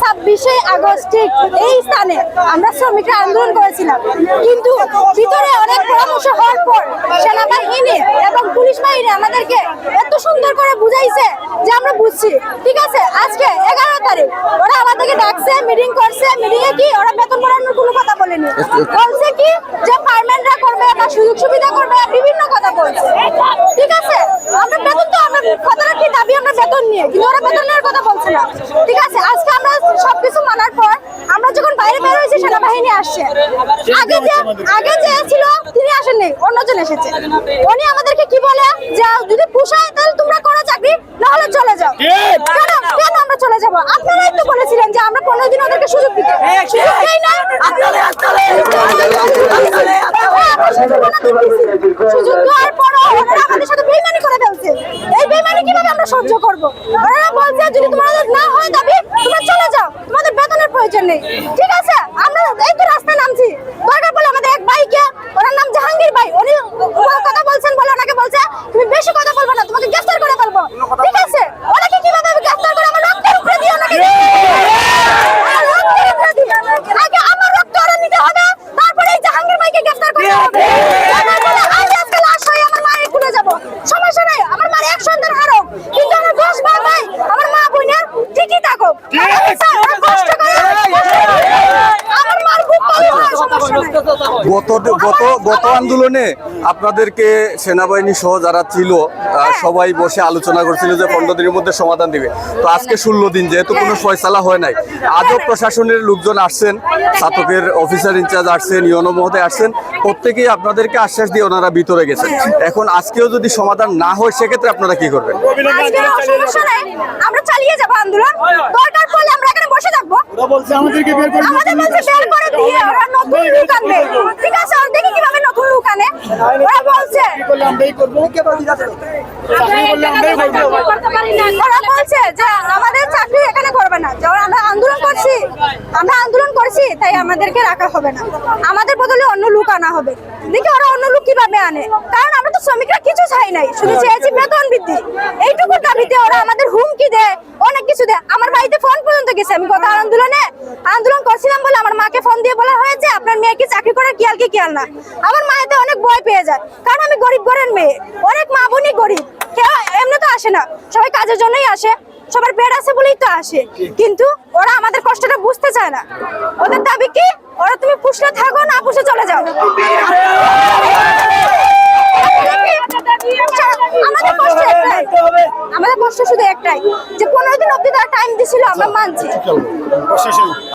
ছাব্বিশে আগস্ট ঠিক এই স্থানে আমরা শ্রমিকরা আন্দোলন করেছিলাম। কিন্তু ভিতরে অনেক পরামর্শ হওয়ার পর সেনাবাহিনী এবং পুলিশ বাহিনী আমাদেরকে এত সুন্দর করে বুঝাইছে যে আমরা বুঝছি। ঠিক আছে আজকে এগারো তারিখ। ওরা আমাদেরকে ডাকছে মিটিং করছে। মিটিং এ কি? ওরা বেতন বাড়ানোর কোনো কথা বলেনি। বলছে কি যে পারমেন্টরা করবে বা সুযোগ সুবিধা করবে বিভিন্ন কথা বলছে। ঠিক আছে আমরা বেতন তো আমরা কথাটা কি দাবি? আমরা বেতন নিয়ে। কিন্তু ওরা বেতনের কথা বলছে না। ঠিক আছে আজকে আমরা সবকিছু মানার পর আমরা যখন বাইরে বের হয়েছি সেনাবাহিনী আসছে। আগে যে আগে যে ছিল তিনি আসেননি অন্যজন এসেছে। উনি আমাদেরকে কি বলে? যে যদি পোষায় তাহলে তোমরা করো চাকরি না হলে চলে যাও। কেন? কেন আমরা চলে যাব? আপনারাই তো বলেছিলেন যে আমরা পনেরো দিন ওদেরকে সুযোগ দিতে সুযোগ দেই না হ্যাঁ, সুযোগ কীভাবে আমরা সহ্য করব? ওরা বলছে, যদি তোমাদের না হয় দাবি, তোমরা চলে যাও। তোমাদের বেতনের প্রয়োজন নেই। ঠিক আছে? আমরা এই তো রাস্তায় নামছি। দরকার পড়লে আমাদের এক ভাইকে, ওনার নাম জাহাঙ্গীর ভাই, উনি উনি কথা বলছেন বলে ওনাকে বলছে তুমি বেশি কথা বলবে না তোমাকে গ্রেফতার করে ফেলব ঠিক আছে ওনাকে কীভাবে গ্রেফতার করে আমার রক্তের উপরে দিয়ে ওনাকে আমার রক্তের উপরে দিয়ে। আগে আমার রক্ত ওরা নিতে হবে তারপরে এই জাহাঙ্গীর ভাইকে গ্রেফতার করতে হবে আমার বলে আমি আজকে লাশ হয়ে আমার মায়ের কুলে যাব সমস্যা নাই আমার মার এক সন্তান হারক কিন্তু আমার দশ ভাই ভাই আমার মা বোনের ঠিকই থাকুক স্যার, ওরা কষ্ট করে আমার মার বুক খালি হয় সমস্যা নাই গত গত গত আন্দোলনে আপনাদেরকে সেনাবাহিনী সহ যারা ছিল সবাই বসে আলোচনা করছিল যে পনেরো দিনের মধ্যে সমাধান দিবে। তো আজকে ষোলো দিন যেহেতু কোনো ফয়সালা হয় নাই আজও প্রশাসনের লোকজন আসছেন ছাতকের অফিসার ইনচার্জ আসছেন ইয়নো মহোদয় আসছেন প্রত্যেকেই আপনাদেরকে আশ্বাস দিয়ে ওনারা ভিতরে গেছেন। এখন আজকেও যদি সমাধান না হয় সেক্ষেত্রে আপনারা কি করবেন? আমরা চালিয়ে যাব আন্দোলন দরকার পড়লে আমরা এখানে থাকব বলছে আমাদেরকে বের করে আমাদের বলছে বের করে দিয়ে ওরা নতুন লুক আনবে। ঠিক আছে ওরা দেখি কীভাবে নতুন লুক আনে। ওরা বলছে করলে আমরাই করব। চাকরি করলে আমরাই করব। ওরা বলছে যে আমাদের চাকরি এখানে করবে না। যে আমরা আন্দোলন করছি। আমরা আন্দোলন করছি তাই আমাদেরকে রাখা হবে না। আমাদের বদলে অন্য লোক আনা হবে। দেখি ওরা অন্য লোক কীভাবে আনে। কারণ আমরা তো শ্রমিকরা কিছু চাই নাই। শুধু চেয়েছি বেতন বৃদ্ধি। এইটুকু দাবিতে ওরা আমাদের হুমকি দেয় অনেক কিছু দেয়। আমার বাড়িতে ফোন পর্যন্ত গেছে। আমি গত আন্দোলনে আন্দোলন করছিলাম বলে আমার মাকে ফোন দিয়ে বলা হয়েছে, আপনার মেয়ে কি চাকরি করে? কিয়াল কি কিয়াল না। আমার মায়েতে অনেক ভয় পেয়ে যায়, কারণ আমি গরিব ঘরের মেয়ে। অনেক মা বোনই গরিব, কেউ এমনি তো আসে না। সবাই কাজের জন্যই আসে, সবার পেট আছে বলেই তো আসে। কিন্তু ওরা আমাদের কষ্টটা বুঝতে চায় না। ওদের দাবি কি? ওরা তুমি পুষলে থাকো, না পুষে চলে যাও। আমাদের কষ্ট আমাদের কষ্ট শুধু একটাই, যে পনেরো দিন অব্দি তারা টাইম দিছিল, আমরা মানছি।